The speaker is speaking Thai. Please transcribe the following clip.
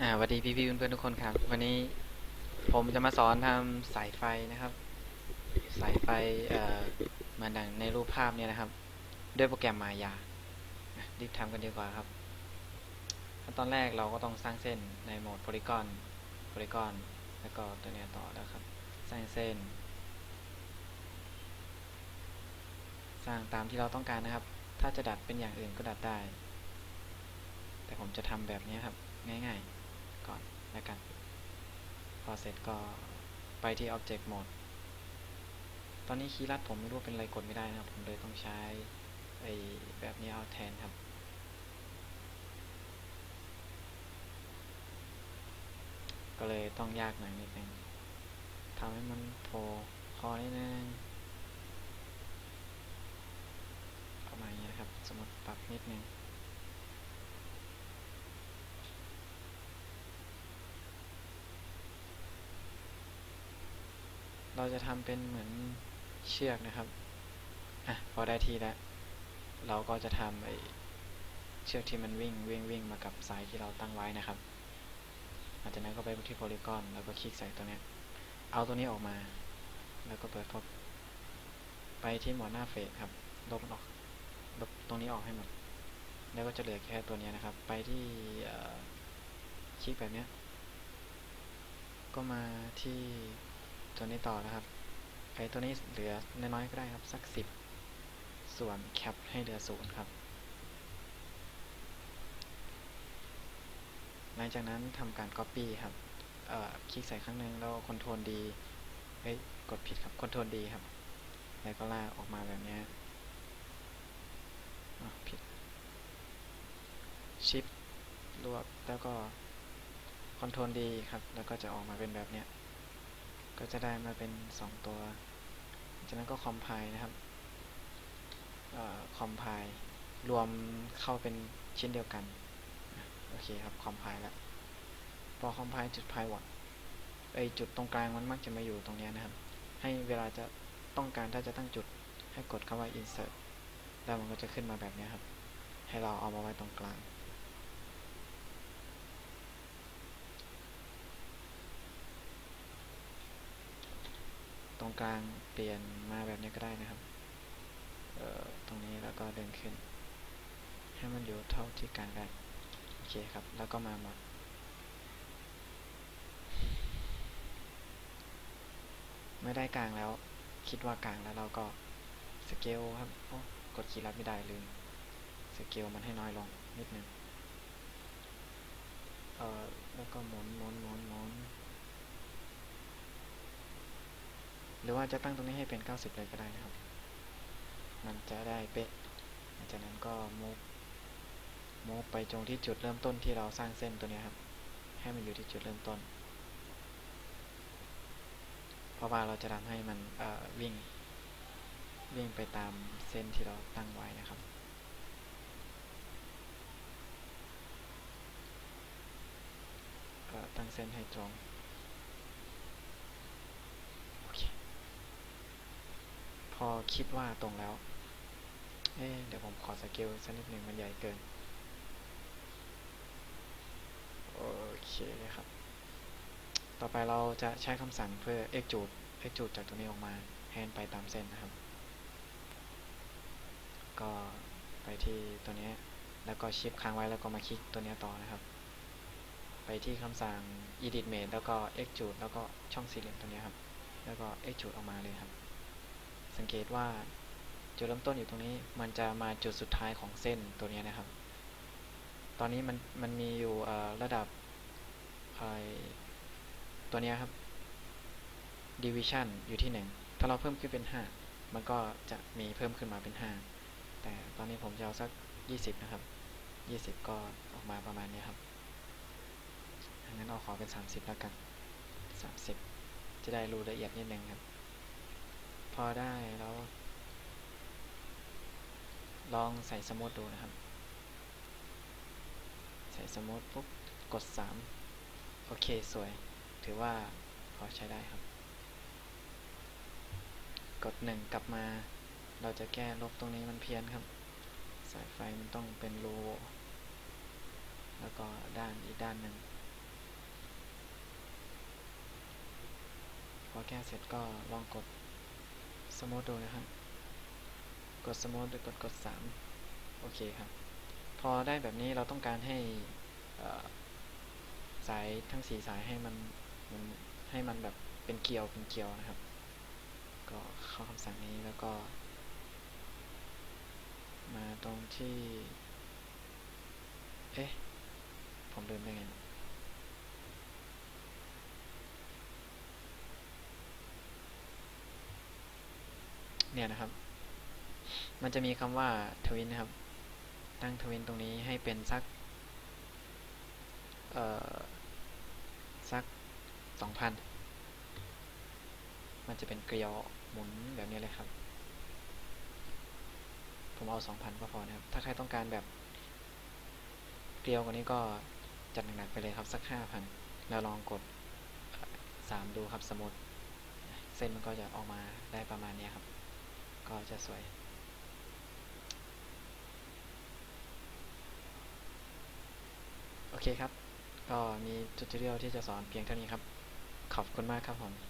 อ่าสวัสดีพี่ๆเพื่อนๆทุกคนครับ วันนี้ผมจะมาสอนทำสายไฟนะครับ สายไฟเอ่อมาดังในรูปภาพเนี่ยนะครับ ด้วยโปรแกรมมายารีบทำกันดีกว่าครับขั้นตอนแรกเราก็ต้องสร้างเส้นในโหมดโพลีกอนโพลีกอนแล้วก็ตัวเนี้ยต่อแล้วครับ สร้างเส้น สร้างตามที่เราต้องการนะครับ ถ้าจะดัดเป็นอย่างอื่นก็ดัดได้ แต่ผมจะทำแบบนี้ครับ ง่ายๆ ก่อนแล้วกัน พอเสร็จก็ไปที่ Object Mode ตอนนี้คีย์ลัดผมไม่รู้เป็นอะไรกดไม่ได้นะครับ ผมเลยต้องใช้ไอ้แบบนี้เอาแทนครับ ก็เลยต้องยากหน่อยนิดนึงทำให้มันโผล่คอนิดนึงประมาณนี้นะครับ สมมติปรับนิดนึง เราจะทำเป็นเหมือนเชือกนะครับอะพอได้ทีแล้ว เราก็จะทำไอเชือกที่มันวิ่งวิ่งวิ่งมากับสายที่เราตั้งไว้นะครับหลังจากนั้นก็ไปที่โพลีกอนแล้วก็คลิกใส่ตัวนี้เอาตัวนี้ออกมา แล้วก็เปิดพบไปที่หมวดหน้าเฟสครับลบออกลบตรงนี้ออกให้หมด แล้วก็จะเหลือแค่ตัวนี้นะครับ ไปที่คลิกแบบนี้ก็มาที่ ตัวนี้ต่อนะครับไอ้ตัวนี้เหลือน้อยๆก็ได้ครับสักสิบส่วนแคปให้เหลือศูนย์ครับ หลังจากนั้นทำการ Copy ครับคลิกใส่ครั้งหนึ่งแล้ว Ctrl D เอ้ยกดผิดครับ Ctrl D ครับ แล้วก็ลากออกมาแบบนี้อะผิด Shift รวบแล้วก็ Ctrl D ครับ แล้วก็จะออกมาเป็นแบบนี้ ก็จะได้มาเป็น 2 ตัว จากนั้นก็ compile นะครับเอ่อ compile รวมเข้าเป็นชิ้นเดียวกัน โอเคครับ compile แล้ว พอ compile จุด pivot ไอจุดตรงกลางมันมักจะมาอยู่ตรงนี้นะครับ ให้เวลาจะต้องการถ้าจะตั้งจุดให้กดคำว่า insert แล้วมันก็จะขึ้นมาแบบนี้ครับ ให้เราเอามาไว้ตรงกลาง ตรง กลางเปลี่ยนมาแบบนี้ก็ได้นะครับตรงนี้แล้วก็เดินขึ้น ให้มันอยู่เท่าที่กลางได้โอเคครับ แล้วก็มาหมดไม่ได้กลางแล้ว คิดว่ากลางแล้วเราก็สเกลครับกดคีย์ลัดไม่ได้ลืมสเกลมันให้น้อยลงนิดนึงเอ่อแล้วก็หมุนหมุนหมุนหมุน หรือว่าจะตั้งตรงนี้ให้เป็น 90 เลยก็ได้นะครับ มันจะได้เป๊ะหลังจากนั้นก็มูฟมูฟไปตรงที่จุดเริ่มต้นที่เราสร้างเส้นตัวนี้ครับ ให้มันอยู่ที่จุดเริ่มต้น เพราะว่าเราจะทำให้มันวิ่งวิ่งไปตามเส้นที่เราตั้งไว้นะครับ ตั้งเส้นให้ตรง โอเค พ อคิดว่าตรงแล้ว เอ๊เดี๋ยวผมขอสเกลสักนิดหนึ่งมันใหญ่เกิน โอเคครับ ต่อไปเราจะใช้คำสั่งเพื่อ extrude extrude จากตรงนี้ออกมาให้มันไปตามเส้นนะครับ ก็ไปที่ตัวนี้แล้วก็ชิปค้างไว้แล้วก็มาคลิกตัวนี้ต่อนะครับ ไปที่คำสั่ง edit mode แล้วก็ extrude แล้วก็ช่องสี่เหลี่ยมตัวนี้ครับ แล้วก็ extrude ออกมาเลยครับ เกตว่าจุดเริ่มต้นอยู่ตรงนี้ มันจะมาจุดสุดท้ายของเส้นตัวนี้นะครับ ตอนนี้มันมันมีอยู่ระดับตัวนี้ครับ division อยู่ที่ 1 ถ้าเราเพิ่มขึ้นเป็น 5 มันก็จะมีเพิ่มขึ้นมาเป็น 5 แต่ตอนนี้ผมจะเอาสัก 20 นะครับ 20 ก็ออกมาประมาณนี้ครับงั้นเอาขอเป็น 30 แล้วกัน 30 จะได้รู้ละเอียดนิดนึงครับ อได้แล้ว ลองใส่สมูทดูนะครับ ใส่สมูทปุ๊บกด 3 โอเคสวย ถือว่าพอใช้ได้ครับ กด 1 กลับมา เราจะแก้ลบตรงนี้มันเพี้ยนครับ สายไฟมันต้องเป็นรูแล้วก็ด้านอีกด้านหนึ่งพอแก้เสร็จก็ลองกด สมูทดูนะครับ กดสมูทหรือกดกด 3 โอเคครับ พอได้แบบนี้เราต้องการให้สายทั้งสีสายให้มันมันให้มันแบบเป็นเกลียวเป็นเกลียวนะครับ ก็เข้าคำสั่งนี้แล้วก็ มาตรงที่ เอ๊ะ ผมลืมได้ไง เนี่ยนะครับ มันจะมีคำว่าทวินนะครับ ตั้งทวินตรงนี้ให้เป็นสัก เอ่อ สักสองพันมันจะเป็นเกลียวหมุนแบบนี้เลยครับ ผมเอาสองพันก็พอนะครับ ถ้าใครต้องการแบบเกลียวกว่านี้ก็จัดหนักๆไปเลยครับสักห้าพันแล้วลองกดสามดูครับสมมติ เส้นมันก็จะออกมาได้ประมาณนี้ครับ ก็จะสวย โอเคครับ ก็มีจุดเรียวที่จะสอนเพียงเท่านี้ครับ ขอบคุณมากครับผม